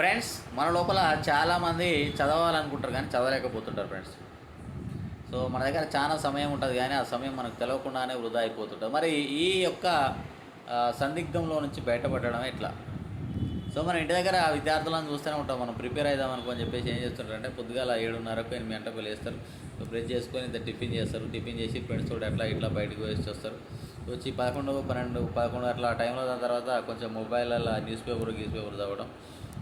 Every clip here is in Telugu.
ఫ్రెండ్స్ మన లోపల చాలామంది చదవాలనుకుంటారు కానీ చదవలేకపోతుంటారు ఫ్రెండ్స్ సో మన దగ్గర చాలా సమయం ఉంటుంది కానీ ఆ సమయం మనకు తెలవకుండానే వృధా అయిపోతుంటుంది. మరి ఈ యొక్క సందిగ్ధంలో నుంచి బయటపడడం ఎట్లా సో మన ఇంటి దగ్గర విద్యార్థులను చూస్తూనే ఉంటాం మనం. ప్రిపేర్ అవుదాం అనుకోని చెప్పేసి ఏం చేస్తుంటారంటే పొద్దుగాల ఏడున్నరకు ఎనిమిది గంటలకు లేస్తారు. సో బ్రష్ చేసుకొని ఇంత టిఫిన్ చేస్తారు. టిఫిన్ చేసి ఫ్రెండ్స్ తోటి అట్లా ఇట్లా బయటకు వేసి వస్తారు. వచ్చి పదకొండు పన్నెండు పదకొండు అట్లా టైంలో దాని తర్వాత కొంచెం మొబైల్లో న్యూస్ పేపర్ గీస్ పేపర్ చదవడం.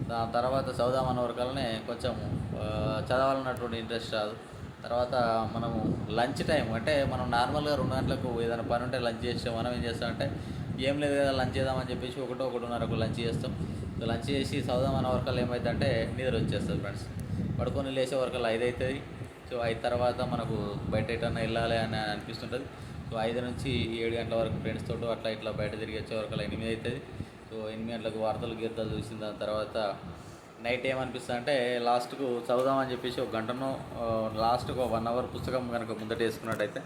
దాని తర్వాత చదువుదామన్న వరకల్నే కొంచెం చదవాలన్నటువంటి ఇంట్రెస్ట్ రాదు. తర్వాత మనము లంచ్ టైం అంటే మనం నార్మల్గా రెండు గంటలకు ఏదైనా పని ఉంటే లంచ్ చేస్తే మనం ఏం చేస్తామంటే ఏం లేదు కదా లంచ్ చేద్దామని చెప్పేసి ఒకటో ఒకటిన్నరకు లంచ్ చేస్తాం. లంచ్ చేసి చదువుదామన్న వరకల్లా ఏమవుతుందంటే నిద్ర వచ్చేస్తుంది ఫ్రెండ్స్. పడుకొని లేచే వరకల్లా ఐదు అవుతుంది సో ఐదు తర్వాత మనకు బయట ఎటన్నా వెళ్ళాలి అని అనిపిస్తుంటుంది. సో ఐదు నుంచి ఏడు గంటల వరకు ఫ్రెండ్స్ తోటి అట్లా ఇట్లా బయట తిరిగి వచ్చే వరకు ఎనిమిది అవుతుంది సో ఎనిమిది గంటలకు వార్తలు గీర్తలు చూసిన దాని తర్వాత నైట్ ఏమనిపిస్తుంది అంటే లాస్ట్కు చదువుదామని చెప్పేసి ఒక గంటను లాస్ట్కు వన్ అవర్ పుస్తకం కనుక ముందట వేసుకున్నట్టయితే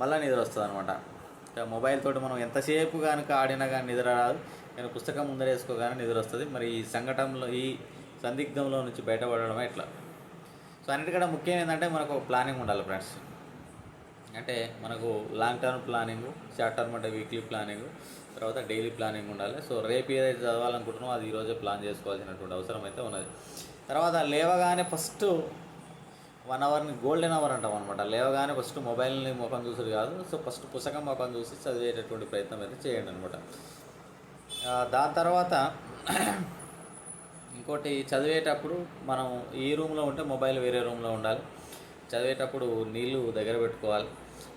మళ్ళీ నిద్ర వస్తుంది అనమాట మొబైల్ తోటి మనం ఎంతసేపు కనుక ఆడినా కానీ నిద్ర రాదు. నేను పుస్తకం ముందర వేసుకోగానే నిద్ర వస్తుంది. మరి ఈ సంఘటనలో ఈ సందిగ్ధంలో నుంచి బయటపడడం ఎట్లా సో అన్నిటికంటే ముఖ్యం ఏంటంటే మనకు ఒక ప్లానింగ్ ఉండాలి ఫ్రెండ్స్. అంటే మనకు long term planning short term అంటే వీక్లీ ప్లానింగ్ తర్వాత డైలీ ప్లానింగ్ ఉండాలి. సో రేపు ఏదైతే చదవాలనుకుంటున్నామో అది ఈరోజే ప్లాన్ చేసుకోవాల్సినటువంటి అవసరం అయితే ఉన్నది. తర్వాత లేవగానే ఫస్ట్ వన్ అవర్ని గోల్డెన్ అవర్ అంటాం అనమాట లేవగానే ఫస్ట్ మొబైల్ని ముఖం చూసుడు కాదు. సో ఫస్ట్ పుస్తకం ముఖం చూసి చదివేటటువంటి ప్రయత్నం అయితే చేయండి అనమాట దాని తర్వాత ఇంకోటి చదివేటప్పుడు మనం ఈ రూమ్లో ఉంటే మొబైల్ వేరే రూమ్లో ఉండాలి. చదివేటప్పుడు నీళ్ళు దగ్గర పెట్టుకోవాలి.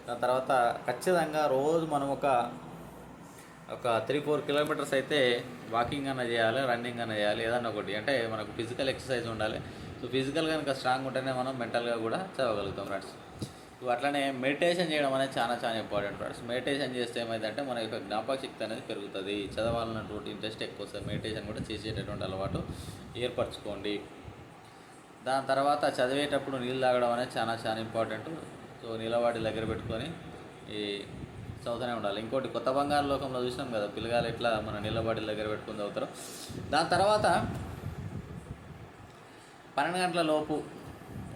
దాని తర్వాత ఖచ్చితంగా రోజు మనం ఒక ఒక త్రీ ఫోర్ కిలోమీటర్స్ అయితే వాకింగ్ అన్న చేయాలి రన్నింగ్ అన్న చేయాలి ఏదన్నా ఒకటి. అంటే మనకు ఫిజికల్ ఎక్సర్సైజ్ ఉండాలి. సో ఫిజికల్ కనుక స్ట్రాంగ్ ఉంటేనే మనం మెంటల్గా కూడా చదవగలుగుతాం ఫ్రెండ్స్ సో అట్లనే మెడిటేషన్ చేయడం అనేది చాలా చాలా ఇంపార్టెంట్ ఫ్రెండ్స్ మెడిటేషన్ చేస్తే ఏమైందంటే మన యొక్క జ్ఞాపక శక్తి అనేది పెరుగుతుంది. చదవాలన్నటువంటి ఇంట్రెస్ట్ ఎక్కువ వస్తుంది. మెడిటేషన్ కూడా చేసేటటువంటి అలవాటు ఏర్పరచుకోండి. దాని తర్వాత చదివేటప్పుడు నీళ్ళు తాగడం అనేది చాలా చాలా ఇంపార్టెంట్ సో నిలబడి దగ్గర పెట్టుకొని ఈ చదువుతూనే ఉండాలి. ఇంకోటి కొత్త బంగారు లోకంలో చూసినాం కదా పిల్లగాలు ఎట్లా మన నిలబడి దగ్గర పెట్టుకుని చదువుతారు. దాని తర్వాత పన్నెండు గంటల లోపు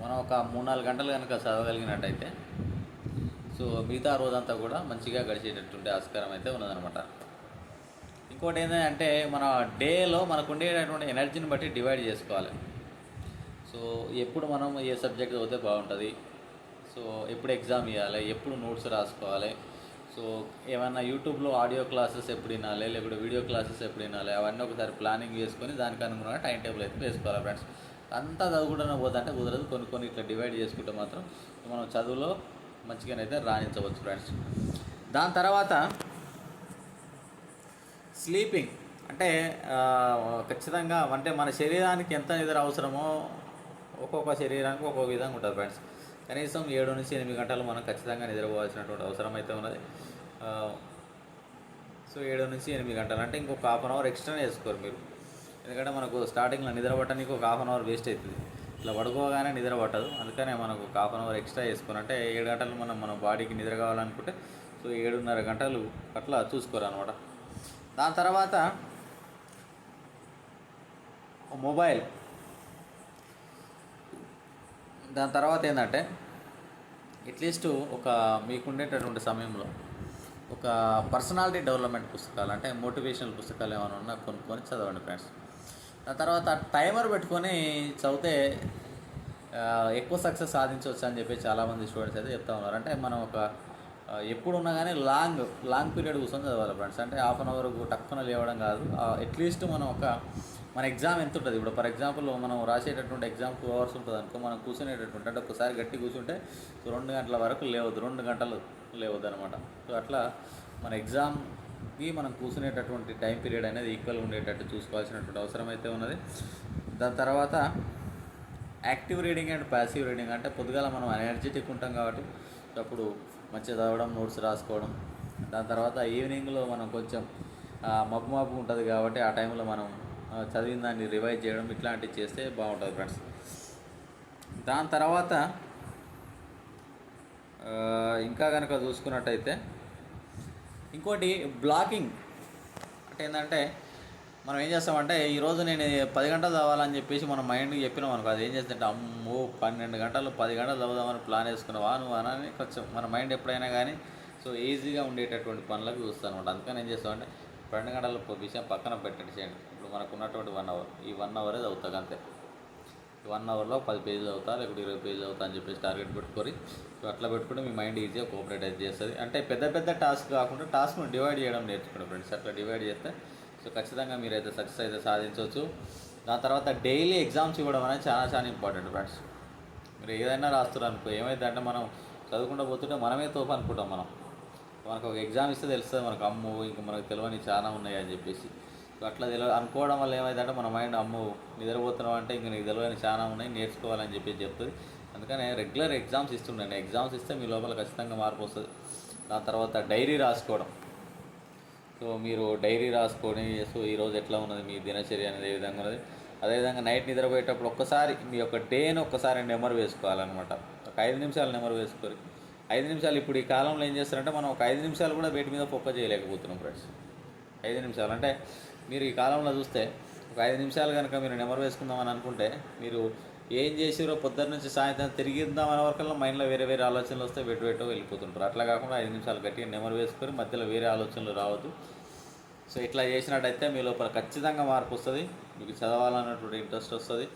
మనం ఒక మూడు నాలుగు గంటలు కనుక చదవగలిగినట్టయితే సో మిగతా రోజంతా కూడా మంచిగా గడిచేటటువంటి ఆస్కారం అయితే ఉన్నదనమాట ఇంకోటి ఏంటంటే మన డేలో మనకు ఉండేటటువంటి ఎనర్జీని బట్టి డివైడ్ చేసుకోవాలి. సో ఎప్పుడు మనం ఏ సబ్జెక్ట్ చదివితే బాగుంటుంది. సో ఎప్పుడు ఎగ్జామ్ ఇవ్వాలి ఎప్పుడు నోట్స్ రాసుకోవాలి. సో ఏమైనా యూట్యూబ్లో ఆడియో క్లాసెస్ ఎప్పుడు వినాలి లేకపోతే వీడియో క్లాసెస్ ఎప్పుడు వినాలి అవన్నీ ఒకసారి ప్లానింగ్ చేసుకొని దానికి అనుగుణంగా టైం టేబుల్ అయితే వేసుకోవాలి ఫ్రెండ్స్ అంతా చదువుకుంటూనే పోతుంటే కుదరదు. కొన్ని కొన్ని ఇట్లా డివైడ్ చేసుకుంటే మాత్రం మనం చదువులో మంచిగానైతే రాణించవచ్చు ఫ్రెండ్స్ దాని తర్వాత స్లీపింగ్ అంటే ఖచ్చితంగా అంటే మన శరీరానికి ఎంత నిద్ర అవసరమో ఒక్కొక్క శరీరానికి ఒక్కొక్క విధంగా ఉంటుంది ఫ్రెండ్స్. కనీసం ఏడు నుంచి ఎనిమిది గంటలు మనం ఖచ్చితంగా నిద్రపోవాల్సినటువంటి అవసరం అయితే ఉన్నది. సో ఏడు నుంచి ఎనిమిది గంటలు అంటే ఇంకొక హాఫ్ అన్ అవర్ ఎక్స్ట్రా వేసుకోరు మీరు. ఎందుకంటే మనకు స్టార్టింగ్లో నిద్ర పట్టడానికి ఒక హాఫ్ అన్ అవర్ వేస్ట్ అవుతుంది. ఇట్లా పడుకోగానే నిద్ర పట్టదు అందుకనే మనకు ఒక హాఫ్ అన్ అవర్ ఎక్స్ట్రా వేసుకొని అంటే ఏడు గంటలు మనం మన బాడీకి నిద్ర కావాలనుకుంటే సో ఏడున్నర గంటలు అట్లా చూసుకోరు అనమాట దాని తర్వాత మొబైల్. దాని తర్వాత ఏంటంటే అట్లీస్ట్ ఒక మీకుండేటటువంటి సమయంలో ఒక పర్సనాలిటీ డెవలప్మెంట్ పుస్తకాలు అంటే మోటివేషనల్ పుస్తకాలు ఏమైనా ఉన్నా కొనుక్కొని చదవండి ఫ్రెండ్స్ దాని తర్వాత టైమర్ పెట్టుకొని చదివితే ఎక్కువ సక్సెస్ సాధించవచ్చు అని చెప్పి చాలామంది స్టూడెంట్స్ అయితే చెప్తా ఉన్నారు. అంటే మనం ఒక ఎప్పుడు ఉన్నా కానీ లాంగ్ లాంగ్ పీరియడ్ కూర్చొని చదవాలి ఫ్రెండ్స్ అంటే హాఫ్ అన్ అవర్ టక్కున లేవడం కాదు. అట్లీస్ట్ మనం ఒక మన ఎగ్జామ్ ఎంత ఉంటుంది ఇప్పుడు ఫర్ ఎగ్జాంపుల్ మనం రాసేటటువంటి ఎగ్జామ్ టూ అవర్స్ ఉంటుంది అనుకో మనం కూర్చునేటటువంటి అంటే ఒకసారి గట్టి కూర్చుంటే సో రెండు గంటల వరకు లేవద్దు రెండు గంటలు లేవద్దు అనమాట సో అట్లా మన ఎగ్జామ్కి మనం కూర్చునేటటువంటి టైం పీరియడ్ అనేది ఈక్వల్ ఉండేటట్టు చూసుకోవాల్సినటువంటి అవసరం అయితే ఉన్నది. దాని తర్వాత active reading and passive reading అంటే పొద్దుగాల మనం ఎనర్జెటిక్ ఉంటాం కాబట్టి అప్పుడు మంచిగా చదవడం నోట్స్ రాసుకోవడం. దాని తర్వాత ఈవినింగ్లో మనం కొంచెం మబ్బు మబ్బు ఉంటుంది కాబట్టి ఆ టైంలో మనం చదివిన దాన్ని రివైజ్ చేయడం ఇట్లాంటివి చేస్తే బాగుంటుంది ఫ్రెండ్స్ దాని తర్వాత ఇంకా కనుక చూసుకున్నట్టయితే ఇంకోటి బ్లాకింగ్ అంటే ఏంటంటే మనం ఏం చేస్తామంటే ఈరోజు నేను పది గంటలు చదవాలని చెప్పేసి మన మైండ్కి చెప్పినాం అనుకో అది ఏం చేస్తుంటే అమ్మో పన్నెండు గంటలు పది గంటలు చదువుదామని ప్లాన్ వేసుకున్నావా నువ్వు అని కొంచెం మన మైండ్ ఎప్పుడైనా కానీ సో ఈజీగా ఉండేటటువంటి పనులకు చూస్తాను అనమాట అందుకని ఏం చేస్తామంటే పన్నెండు గంటల విషయం పక్కన పెట్టేసేయండి ఇప్పుడు మనకు ఉన్నటువంటి వన్ అవర్. ఈ వన్ అవరే అవుతుంది అంతే. ఈ వన్ అవర్లో పది పేజీలు అవుతా లేకపోతే ఇరవై పేజీలు అవుతా అని చెప్పేసి టార్గెట్ పెట్టుకొని సో అట్లా పెట్టుకుంటే మీ మైండ్ ఈజీగా కోఆపరేట్ అయితే చేస్తుంది. అంటే పెద్ద పెద్ద టాస్క్ కాకుండా టాస్క్ను డివైడ్ చేయడం నేర్చుకోండి ఫ్రెండ్స్ అట్లా డివైడ్ చేస్తే సో ఖచ్చితంగా మీరైతే సక్సెస్ అయితే సాధించవచ్చు. దాని తర్వాత డైలీ ఎగ్జామ్స్ ఇవ్వడం అనేది చాలా చాలా ఇంపార్టెంట్ ఫ్రెండ్స్ మీరు ఏదైనా రాస్తారు అనుకో ఏమైంది అంటే మనం చదువుకుంటూ పోతుంటే మనమే తోపు అనుకుంటాం మనం. మనకు ఒక ఎగ్జామ్ ఇస్తే తెలుస్తుంది మనకు అమ్ము ఇంకా మనకు తెలియని చాలా ఉన్నాయి అని చెప్పేసి. సో అట్లా తెలియ అనుకోవడం వల్ల ఏమైందంటే మన మైండ్ అమ్ము నిద్రపోతున్నాం అంటే ఇంక నీకు తెలియని చాలా ఉన్నాయి నేర్చుకోవాలని చెప్పేసి చెప్తుంది. అందుకని రెగ్యులర్ ఎగ్జామ్స్ ఇస్తుండండి. ఎగ్జామ్స్ ఇస్తే మీ లోపల ఖచ్చితంగా మార్పు వస్తుంది. దాని తర్వాత డైరీ రాసుకోవడం. సో మీరు డైరీ రాసుకొని సో ఈరోజు ఎట్లా ఉన్నది మీ దినచర్య అనేది ఏ విధంగా ఉన్నది. అదేవిధంగా నైట్ నిద్రపోయేటప్పుడు ఒక్కసారి మీ యొక్క డేని ఒక్కసారి నెంబర్ వేసుకోవాలన్నమాట. ఒక ఐదు నిమిషాలు నెంబర్ వేసుకోరు ఐదు నిమిషాలు ఇప్పుడు ఈ కాలంలో ఏం చేస్తారంటే మనం ఒక ఐదు నిమిషాలు కూడా వేటి మీద పొక్క చేయలేకపోతున్నాం ఫ్రెండ్స్ ఐదు నిమిషాలు. అంటే మీరు ఈ కాలంలో చూస్తే ఒక ఐదు నిమిషాలు కనుక మీరు నెంబర్ వేసుకుందామని అనుకుంటే మీరు ఏం చేసిరో పొద్దున్న నుంచి సాయంత్రం తిరిగిద్దాం అనే వరకల్లా మైండ్లో వేరే వేరే ఆలోచనలు వస్తే వెటు వెటో వెళ్ళిపోతుంటారు. అట్లా కాకుండా ఐదు నిమిషాలు గట్టిగా నెంబర్ వేసుకొని మధ్యలో వేరే ఆలోచనలు రావద్దు. సో ఇట్లా చేసినట్టయితే మీ లోపల ఖచ్చితంగా మార్పు వస్తుంది. మీకు చదవాలన్నటువంటి ఇంట్రెస్ట్ వస్తుంది.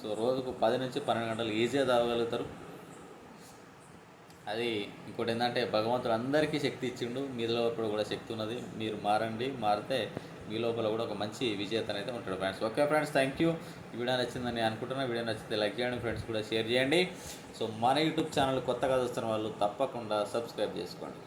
సో రోజుకు పది నుంచి పన్నెండు గంటలు ఈజీగా చదవగలుగుతారు. అది ఇంకోటి ఏంటంటే భగవంతుడు అందరికీ శక్తి ఇచ్చిండు. మీ లోపల కూడా శక్తి ఉన్నది. మీరు మారండి. మారితే మీ లోపల కూడా ఒక మంచి విజేతను అయితే ఉంటాడు friends. Okay friends thank you. ఈ వీడియో నచ్చిందని అనుకుంటున్నా. వీడియో నచ్చితే లైక్ చేయండి. ఫ్రెండ్స్ కూడా షేర్ చేయండి. సో మన యూట్యూబ్ ఛానల్ కొత్తగా చూస్తున్న వాళ్ళు తప్పకుండా సబ్స్క్రైబ్ చేసుకోండి.